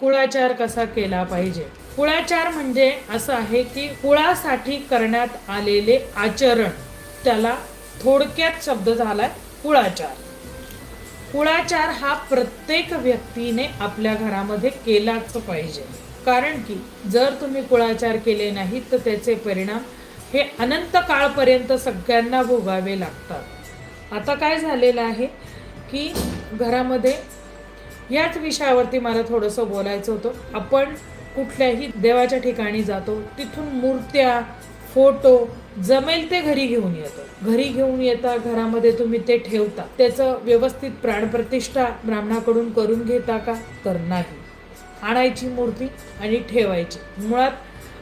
कुळाचार कसा केला पाहिजे? कुळाचार म्हणजे असं आहे की कुळासाठी करण्यात आलेले आचरण त्याला थोडक्यात शब्द झालाय कुळाचार. कुळाचार हा प्रत्येक व्यक्तीने आपल्या घरामध्ये केलाच पाहिजे. कारण की जर तुम्ही कुळाचार केले नाही तर त्याचे परिणाम हे अनंत काळपर्यंत सगळ्यांना भोगावे लागतात. आता काय झालेलं आहे की घरामध्ये याच विषयावरती मला थोडंसं बोलायचं होतं. आपण कुठल्याही देवाच्या ठिकाणी जातो तिथून मूर्त्या फोटो जमेल ते घरी घेऊन येतो. घरी घेऊन येता घरामध्ये तुम्ही ते ठेवता. त्याचं व्यवस्थित प्राणप्रतिष्ठा ब्राह्मणाकडून करून घेता का? तर नाही. आणायची मूर्ती आणि ठेवायची. मुळात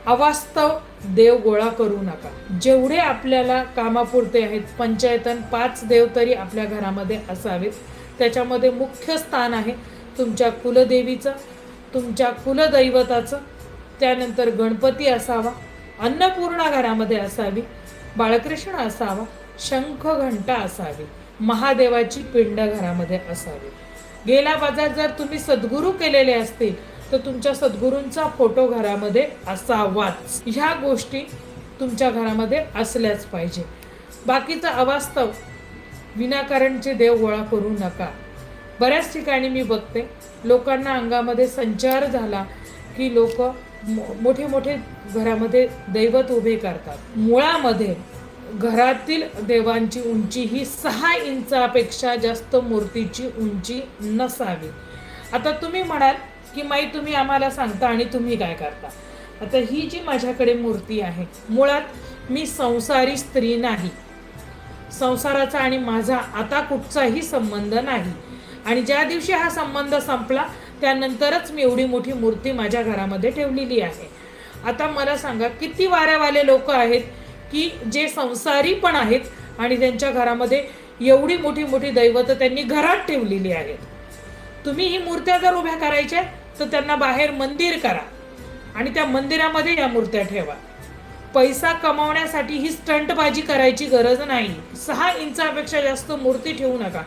अवास्तव देव गोळा करू नका. जेवढे आपल्याला कामापुरते आहेत पंचायतन पाच देव तरी आपल्या घरामध्ये असावेत. त्याच्यामध्ये मुख्य स्थान आहे. तुमच्या कुलदेवीचं तुमच्या कुलदैवताचं. त्यानंतर गणपती असावा अन्नपूर्णा घरामध्ये असावी बाळकृष्ण असावा शंख घंटा असावी महादेवाची पिंड घरामध्ये असावी. गेला बाजार जर तुम्ही सद्गुरू केलेले असतील तर तुमच्या सद्गुरूंचा फोटो घरामध्ये असावाच. ह्या गोष्टी तुमच्या घरामध्ये असल्याच पाहिजे. बाकीचं अवास्तव विनाकारणचे देव गोळा करू नका. बऱ्याच ठिकाणी मी बघते. लोकांना अंगामध्ये संचार झाला की लोक मोठे मोठे घरामध्ये दैवत उभे करतात. मुळामध्ये घरातील देवांची उंची ही सहा इंचापेक्षा जास्त मूर्तीची उंची नसावी. आता तुम्ही म्हणाल की माई तुम्ही आम्हाला सांगता आणि तुम्ही काय करता? आता ही जी माझ्याकडे मूर्ती आहे मुळात मी संसारी स्त्री नाही. संसाराचा आणि माझा आता कुठचाही संबंध नाही. आणि ज्या दिवशी हा संबंध संपला त्यानंतरच मी एवढी मोठी मूर्ती माझ्या घरामध्ये ठेवलेली आहे. आता मला सांगा किती वाऱ्यावाले लोक आहेत की जे संसारी पण आहेत आणि त्यांच्या घरामध्ये एवढी मोठी मोठी दैवत त्यांनी घरात ठेवलेली आहेत? तुम्ही ही मूर्त्या जर उभ्या करायच्या तर त्यांना बाहेर मंदिर करा आणि त्या मंदिरामध्ये या मूर्त्या ठेवा. पैसा कमावण्यासाठी ही स्टंटबाजी करायची गरज नाही. सहा इंचापेक्षा जास्त मूर्ती ठेवू नका.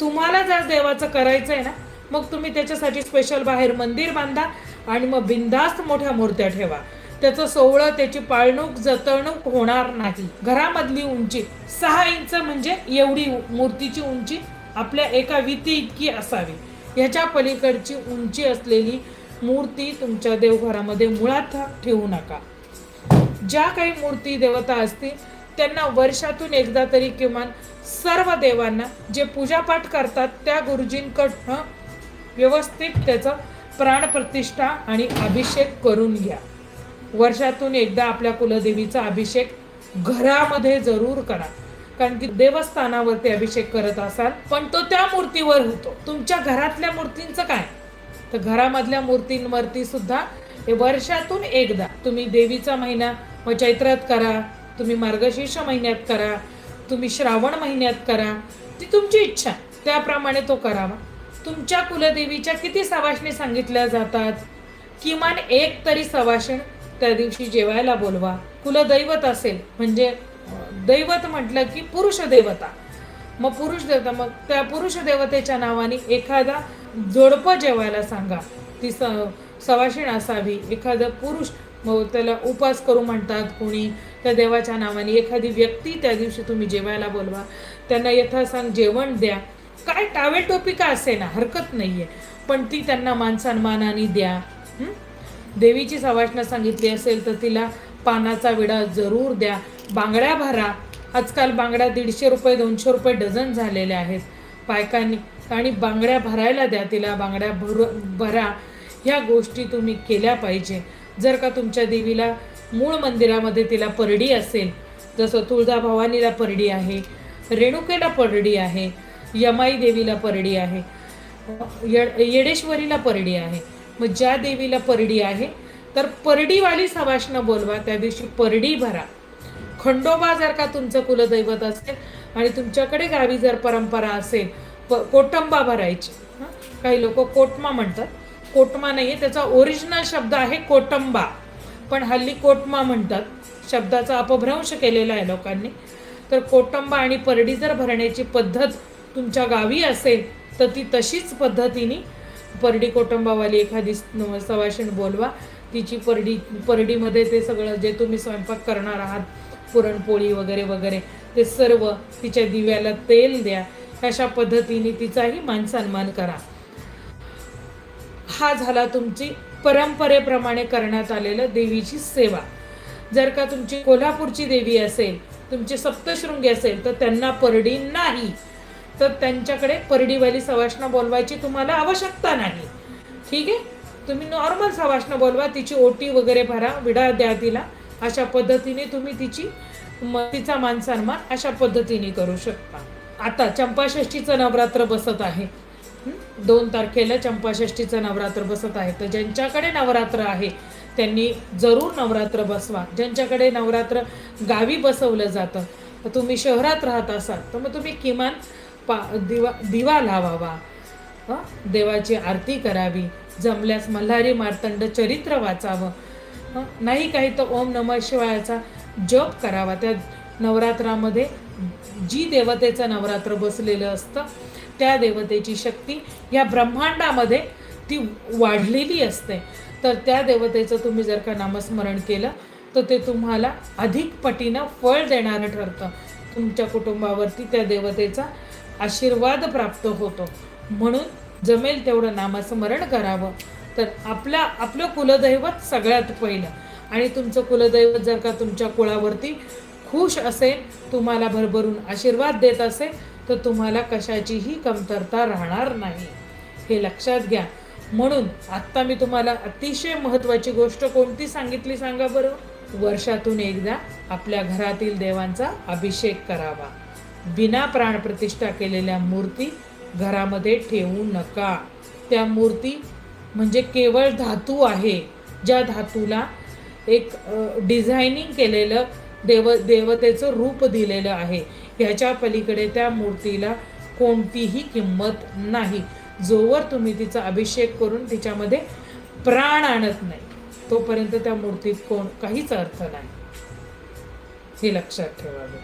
तुम्हाला जर देवाचं करायचं आहे ना मग तुम्ही त्याच्यासाठी स्पेशल बाहेर मंदिर बांधा आणि मग बिंदास्त मोठ्या मूर्त्या ठेवा. त्याचं सोहळं त्याची पाळणूक जतवणूक होणार नाही. घरामधली उंची सहा इंच म्हणजे एवढी मूर्तीची उंची आपल्या एका विती इतकी असावी. ह्याच्या पलीकडची उंची असलेली मूर्ती तुमच्या देवघरामध्ये मुळात ठेवू नका. ज्या काही मूर्ती देवता असतील त्यांना वर्षातून एकदा तरी किमान सर्व देवांना जे पूजापाठ करतात त्या गुरुजींकडनं व्यवस्थित त्याचं प्राणप्रतिष्ठा आणि अभिषेक करून घ्या. वर्षातून एकदा आपल्या कुलदेवीचा अभिषेक घरामध्ये जरूर करा. कारण की देवस्थानावरती अभिषेक करत असाल पण तो त्या मूर्तीवर होतो. तुमच्या घरातल्या मूर्तींचं काय? तर घरामधल्या मूर्तींवरती सुद्धा हे वर्षातून एकदा तुम्ही देवीचा महिना मग चैत्रात करा तुम्ही मार्गशीर्ष महिन्यात करा तुम्ही श्रावण महिन्यात करा ती तुमची इच्छा त्याप्रमाणे तो करावा. तुमच्या कुलदेवीच्या किती सवाशणी सांगितल्या जातात? किमान एक तरी सवाशण त्या दिवशी जेवायला बोलवा. कुलदैवत असेल म्हणजे दैवत म्हटलं की पुरुष देवता. मग पुरुष देवता मग त्या पुरुष देवतेच्या नावाने एखादा जोडपं जेवायला सांगा. ती स सवाशीण असावी. एखादं पुरुष मग त्याला उपास करू म्हणतात कोणी. त्या देवाच्या नावाने एखादी व्यक्ती त्या दिवशी तुम्ही जेवायला बोलवा त्यांना यथासांग जेवण द्या. काय टावेल टोपी का असे ना हरकत नाही आहे पण ती त्यांना मानसन्मानाने द्या. देवीची सवासना सांगितली असेल तर तिला पानाचा विडा जरूर द्या. बांगड्या भरा. आजकाल बांगड्या दीडशे रुपये दोनशे रुपये डझन झालेल्या आहेत. बायकांनी आणि बांगड्या भरायला द्या तिला बांगड्या भर भरा. ह्या गोष्टी तुम्ही केल्या पाहिजे. जर का तुमच्या देवीला मूळ मंदिरामध्ये तिला परडी असेल. जसं तुळजाभवानीला परडी आहे रेणुकेला परडी आहे यमाई देवीला परडी आहे येडेश्वरीला परडी आहे. मग ज्या देवीला परडी आहे तर परडीवाली सवाष्ण बोलवा त्या दिवशी परडी भरा. खंडोबा जर का तुमचं कुलदैवत असेल आणि तुमच्याकडे गावी जर परंपरा असेल प कोटंबा भरायची. काही लोक कोटमा म्हणतात. कोटमा नाही आहे त्याचा ओरिजिनल शब्द आहे कोटंबा. पण हल्ली कोटमा म्हणतात शब्दाचा अपभ्रंश केलेला आहे लोकांनी. तर कोटंबा आणि परडी जर भरण्याची पद्धत तुमच्या गावी असेल तर ती तशीच पद्धतीने परडी कोटंबावाली एखादी स- बोलवा. तिची परडी परडीमध्ये ते सगळं जे तुम्ही स्वयंपाक करणार आहात पुरणपोळी वगैरे वगैरे ते सर्व तिच्या दिव्याला तेल द्या. अशा पद्धतीने तिचाही मान सन्मान करा. हा झाला तुमची परंपरेप्रमाणे करण्यात आलेलं देवीची सेवा. जर का तुमची कोल्हापूरची देवी असेल तुमची सप्तशृंगी असेल तर त्यांना परडी नाही. तर त्यांच्याकडे परडीवाली सवाष्ण बोलवायची तुम्हाला आवश्यकता नाही. ठीक आहे? तुम्ही नॉर्मल सवाषणा बोलवा तिची ओटी वगैरे भरा विडा द्या तिला. अशा पद्धतीने तुम्ही तिची म- तिचा मान सन्मान अशा पद्धतीने करू शकता. आता चंपाषष्ठीचं नवरात्र बसत आहे. दोन तारखेला चंपाषष्ठीचं नवरात्र बसत आहे. तर ज्यांच्याकडे नवरात्र आहे त्यांनी जरूर नवरात्र बसवा. ज्यांच्याकडे नवरात्र गावी बसवलं जातं तर तुम्ही शहरात राहत असाल तर मग तुम्ही किमान पा दिवा दिवा लावावा. हं? देवाची आरती करावी. जमल्यास मल्हारी मार्तंड चरित्र वाचावं. नाही काही तर ओम नमः शिवायाचा जप करावा. त्या नवरात्रामध्ये जी देवतेचं नवरात्र बसलेलं असतं त्या देवतेची शक्ती या ब्रह्मांडामध्ये ती वाढलेली असते. तर त्या देवतेचं तुम्ही जर का नामस्मरण केलं तर ते तुम्हाला अधिक पटीनं फळ देणारं ठरतं. तुमच्या कुटुंबावरती त्या देवतेचा आशीर्वाद प्राप्त होतो. म्हणून जमेल तेवढं नामस्मरण करावं. तर आपला आपलं कुलदैवत सगळ्यात पहिलं. आणि तुमचं कुलदैवत जर का तुमच्या कुळावरती खुश असेल तुम्हाला भरभरून आशीर्वाद देत असेल तर तुम्हाला कशाचीही कमतरता राहणार नाही. हे लक्षात घ्या. म्हणून आत्ता मी तुम्हाला अतिशय महत्त्वाची गोष्ट कोणती सांगितली सांगा बरं? वर्षातून एकदा आपल्या घरातील देवांचा अभिषेक करावा. बिना प्राणप्रतिष्ठा केलेल्या मूर्ती घरामध्ये ठेवू नका. त्या मूर्ती म्हणजे केवळ धातू आहे ज्या धातूला एक डिझायनिंग केलेलं देव देवतेचं रूप दिलेलं आहे. ह्याच्या पलीकडे त्या मूर्तीला कोणतीही किंमत नाही. जोवर तुम्ही तिचा अभिषेक करून तिच्यामध्ये प्राण आणत नाही तोपर्यंत त्या मूर्तीत कोण काहीच अर्थ नाही. हे लक्षात ठेवावे.